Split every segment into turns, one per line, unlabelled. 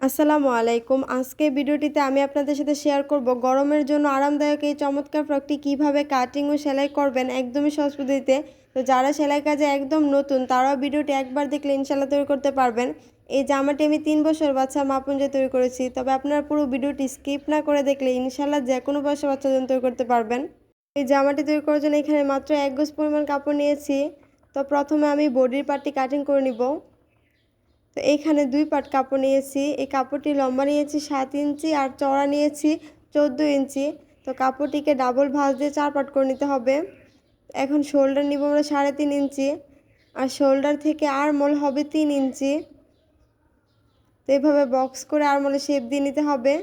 আসসালামু আলাইকুম। আজকে ভিডিওটিতে আমি আপনাদের সাথে শেয়ার করব গরমের জন্য আরামদায়ক এই চমৎকার ফ্রকটি কীভাবে কাটিং ও সেলাই করবেন একদমই সহজ পদ্ধতিতে। তো যারা সেলাই কাজে একদম নতুন, তারাও ভিডিওটি একবার দেখলে ইনশাল্লাহ তৈরি করতে পারবেন। এই জামাটি আমি তিন বছর বাচ্চা মাপন যে তৈরি করেছি, তবে আপনারা পুরো ভিডিওটি স্কিপ না করে দেখলে ইনশাল্লাহ যে কোনো বয়সে বাচ্চার জন্য তৈরি করতে পারবেন। এই জামাটি তৈরি করার জন্য এখানে মাত্র এক গোজ পরিমাণ কাপড় নিয়েছি। তো প্রথমে আমি বডির পার্টটি কাটিং করে নিব। তো এইখানে দুই পাট কাপড় নিয়েছি। এই কাপড়টি লম্বা নিয়েছি সাত ইঞ্চি আর চড়া নিয়েছি চোদ্দ ইঞ্চি। তো কাপড়টিকে ডাবল ভাঁজ দিয়ে চার পাট করে নিতে হবে। এখন শোল্ডার নিব আমরা সাড়ে তিন ইঞ্চি আর শোল্ডার থেকে আরমোল হবে তিন ইঞ্চি। তো এইভাবে বক্স করে আর মলে শেপ দিয়ে নিতে হবে।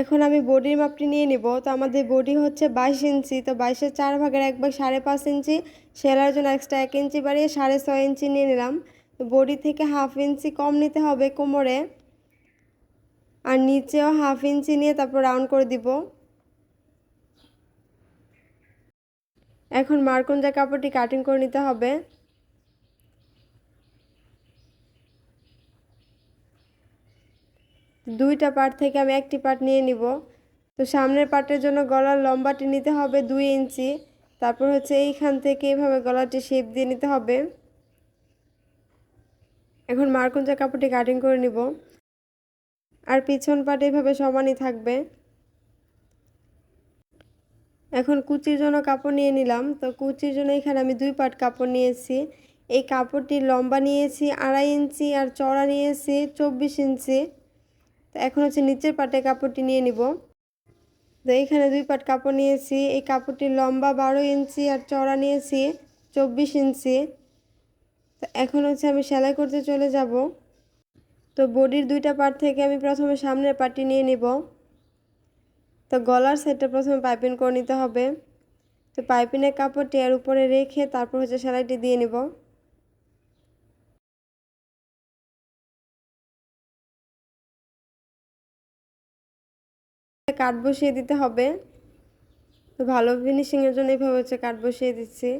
এখন আমি বডির মাপটি নিয়ে নিব। তো আমাদের বডি হচ্ছে বাইশ ইঞ্চি। তো বাইশের চার ভাগের এক ভাগ সাড়ে পাঁচ ইঞ্চি। সেলার জন্য এক্সট্রা এক ইঞ্চি বাড়িয়ে সাড়ে ছয় ইঞ্চি নিয়ে নিলাম। বডি থেকে হাফ ইঞ্চি কম নিতে হবে কোমরে। আর নিচেও হাফ ইঞ্চি নিয়ে তারপর রাউন্ড করে দিব। এখন মারকুঞ্জা কাপড়টি কাটিং করে নিতে হবে। দুইটা পার্ট থেকে আমি একটি পার্ট নিয়ে নিব। তো সামনের পার্টের জন্য গলার লম্বাটি নিতে হবে দুই ইঞ্চি। তারপর হচ্ছে এইখান থেকে এইভাবে গলাটি শেপ দিয়ে নিতে হবে। এখন মারকুঞ্জা কাপড়টি কাটিং করে নিব। আর পিছন পাট এইভাবে সমানই থাকবে। এখন কুচির জন্য কাপড় নিয়ে নিলাম। তো কুচির জন্য এখানে আমি দুই পাট কাপড় নিয়েছি। এই কাপড়টি লম্বা নিয়েছি, আড়াই ইঞ্চি আর চড়া নিয়েছি, চব্বিশ ইঞ্চি। তো এখন হচ্ছে নিচের পাটে কাপড়টি নিয়ে নিব। তো এইখানে দুই পাট কাপড় নিয়েছি। এই কাপড়টি লম্বা বারো ইঞ্চি আর চড়া নিয়েছি, চব্বিশ ইঞ্চি। তো এখন হচ্ছে আমি সেলাই করতে চলে যাব। তো বডির দুইটা পার্ট থেকে আমি প্রথমে সামনের পার্টটি নিয়ে নিব। তো গলার সাইডটা প্রথমে পাইপিং করে নিতে হবে। তো পাইপিনের কাপড়টি এর উপরে রেখে তারপর হচ্ছে সেলাইটি দিয়ে নিব। কাঠ বসিয়ে দিতে হবে। তো ভালো ফিনিশিংয়ের জন্য এইভাবে হচ্ছে কাঠ বসিয়ে দিচ্ছি।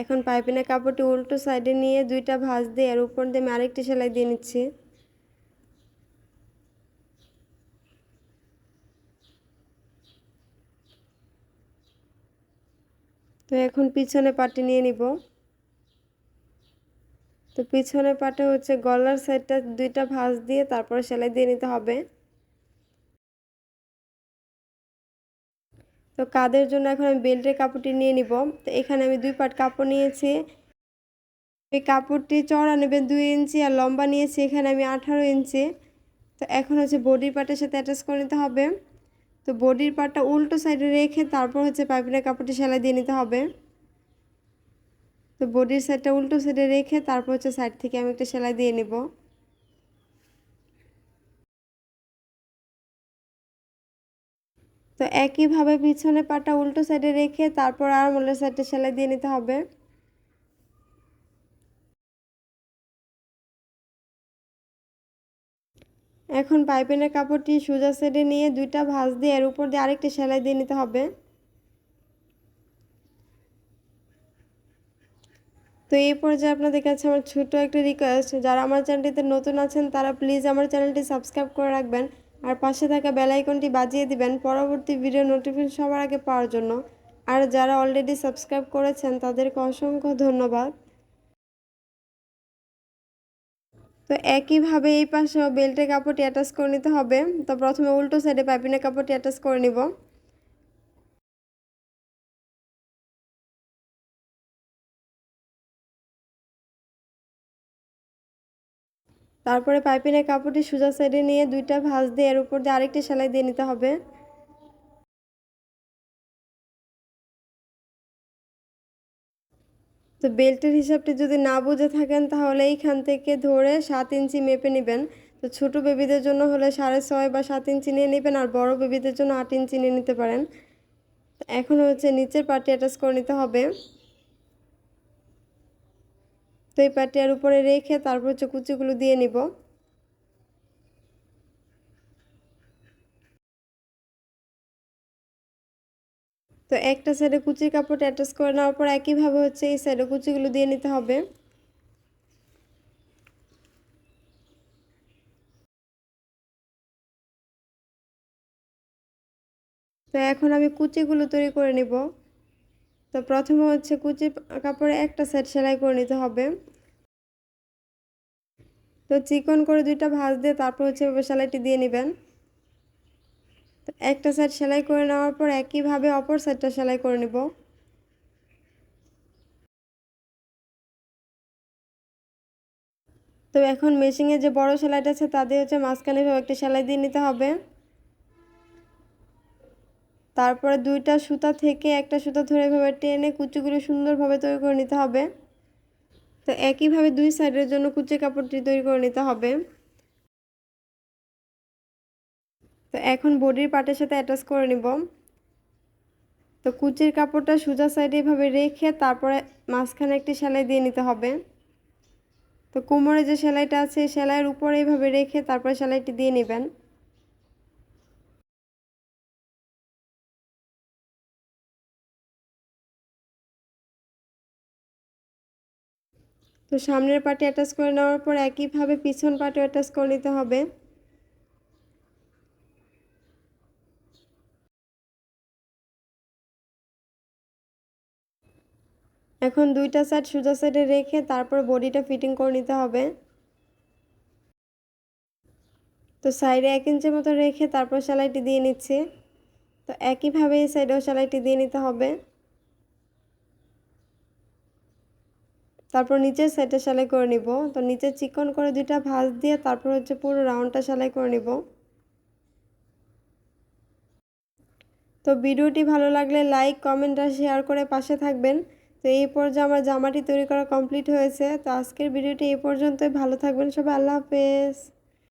এখন পাইপিনের কাপড়টি উল্টো সাইডে নিয়ে দুইটা ভাঁজ দিয়ে এর উপর দিয়ে আমি আরেকটি সেলাই দিয়ে নিচ্ছি। তো এখন পিছনে পাটি নিয়ে নিব। তো পিছনে পাটে হচ্ছে গলার সাইডটা দুইটা ভাঁজ দিয়ে তারপরে সেলাই দিয়ে নিতে হবে। তো কাদের জন্য এখন আমি বেল্টের কাপড়টি নিয়ে নিব? তো এখানে আমি দুই পাট কাপড় নিয়েছি। এই কাপড়টি চড়া নেবেন দুই ইঞ্চি আর লম্বা নিয়েছি, এখানে আমি আঠারো ইঞ্চি। তো এখন হচ্ছে বডির পাটের সাথে অ্যাটাচ করে নিতে হবে। তো বডির পার্টটা উল্টো সাইডে রেখে তারপর হচ্ছে পাইপিনের কাপড়টি সেলাই দিয়ে নিতে হবে। তো বডির সাইডটা উল্টো সাইডে রেখে তারপর হচ্ছে সাইড থেকে আমি একটা সেলাই দিয়ে নিব। তো একইভাবে পিছনে পাটা উল্টো সাইডে রেখে তারপর আর মোলের সাইডে সেলাই দিয়ে নিতে হবে। এখন পাইপিনের কাপড়টি সোজা সাইডে নিয়ে দুইটা ভাঁজ দিয়ে এর উপর দিয়ে আরেকটি সেলাই দিয়ে নিতে হবে। তো এই পর্যায়ে আপনাদের কাছে আমার ছোট একটা রিকোয়েস্ট যারা আমার চ্যানেলটিতে নতুন আছেন তারা প্লিজ আমার চ্যানেলটি সাবস্ক্রাইব করে রাখবেন। আর পাশে থাকা বেল আইকনটি বাজিয়ে দিবেন পরবর্তী ভিডিও নোটিফিকেশন সবার আগে পাওয়ার জন্য। আর যারা অলরেডি সাবস্ক্রাইব করেছেন, তাদেরকে অসংখ্য ধন্যবাদ। তো একইভাবে এই পাশেও বেল্টের কাপড়টি অ্যাটাচ করে নিতে হবে। তো প্রথমে উল্টো সাইডে পাইপিনের কাপড়টি অ্যাটাচ করে নিব। তারপরে পাইপিনের কাপড়টি সোজা সাইডে নিয়ে দুইটা ভাঁজ দিয়ে এর উপর দিয়ে আরেকটি সেলাই দিয়ে নিতে হবে। তো বেল্টের হিসাবটি যদি না বুঝে থাকেন, তাহলে এইখান থেকে ধরে সাত ইঞ্চি মেপে নেবেন। তো ছোটো বেবিদের জন্য হলে সাড়ে ছয় বা সাত ইঞ্চি নিয়ে নেবেন, আর বড় বেবিদের জন্য আট ইঞ্চি নিয়ে নিতে পারেন। এখন হচ্ছে নিচের পার্টি অ্যাটাচ করে নিতে হবে। তো এই পাটিয়ার উপরে রেখে তারপর হচ্ছে কুচিগুলো দিয়ে নিব। তো একটা সাইডে কুচির কাপড় অ্যাটাচ করে নেওয়ার পর একইভাবে হচ্ছে এই সাইডে কুচিগুলো দিয়ে নিতে হবে। তো এখন আমি কুচিগুলো তৈরি করে নিব। তো প্রথমে হচ্ছে কুচি কাপড়ে একটা সেট সেলাই করে নিতে হবে। তো চিকন করে দুইটা ভাঁজ দিয়ে তারপর হচ্ছে সেলাইটি দিয়ে নেবেন। তো একটা সাইড সেলাই করে নেওয়ার পর একইভাবে অপর সাইডটা সেলাই করে নেব। তো এখন মেশিনে যে বড় সেলাইটা আছে, তা দিয়ে হচ্ছে মাঝখানে একটা সেলাই দিয়ে নিতে হবে। তারপরে দুইটা সুতা থেকে একটা সুতা ধরে এভাবে টেনে কুচিগুলো সুন্দরভাবে তৈরি করে নিতে হবে। তো একইভাবে দুই সাইডের জন্য কুচি কাপড়টি তৈরি করে নিতে হবে। তো এখন বডির পাটের সাথে অ্যাটাচ করে নিব। তো কুচির কাপড়টা সোজা সাইডে এভাবে রেখে তারপরে মাঝখানে একটি সেলাই দিয়ে নিতে হবে। তো কোমরে যে সেলাইটা আছে, সেলাইয়ের উপরে এইভাবে রেখে তারপরে সেলাইটি দিয়ে নেবেন। তো সামনের পাটে অ্যাটাচ করে নেওয়ার পর একইভাবে পিছন পাটে অ্যাটাচ করে নিতে হবে। এখন দুইটা সাইড সোজা সাইডে রেখে তারপর বডিটা ফিটিং করে নিতে হবে। তো সাইডে এক ইঞ্চের মতো রেখে তারপর সেলাইটি দিয়ে নিচ্ছি। তো একইভাবে এই সাইডেও সেলাইটি দিয়ে নিতে হবে। তারপর নিচের সেটে সেলাই করে নিব। তো নিচে চিকন করে দুইটা ভাঁজ দিয়ে তারপর হচ্ছে পুরো রাউন্ডটা সেলাই করে নিব। তো ভিডিওটি ভালো লাগলে লাইক কমেন্ট আর শেয়ার করে পাশে থাকবেন। তো এই পর্যায়ে আমার জামাটি তৈরি করা কমপ্লিট হয়েছে। তো আজকের ভিডিওটি এই পর্যন্তই। ভালো থাকবেন সবাই। আল্লাহ হাফেজ।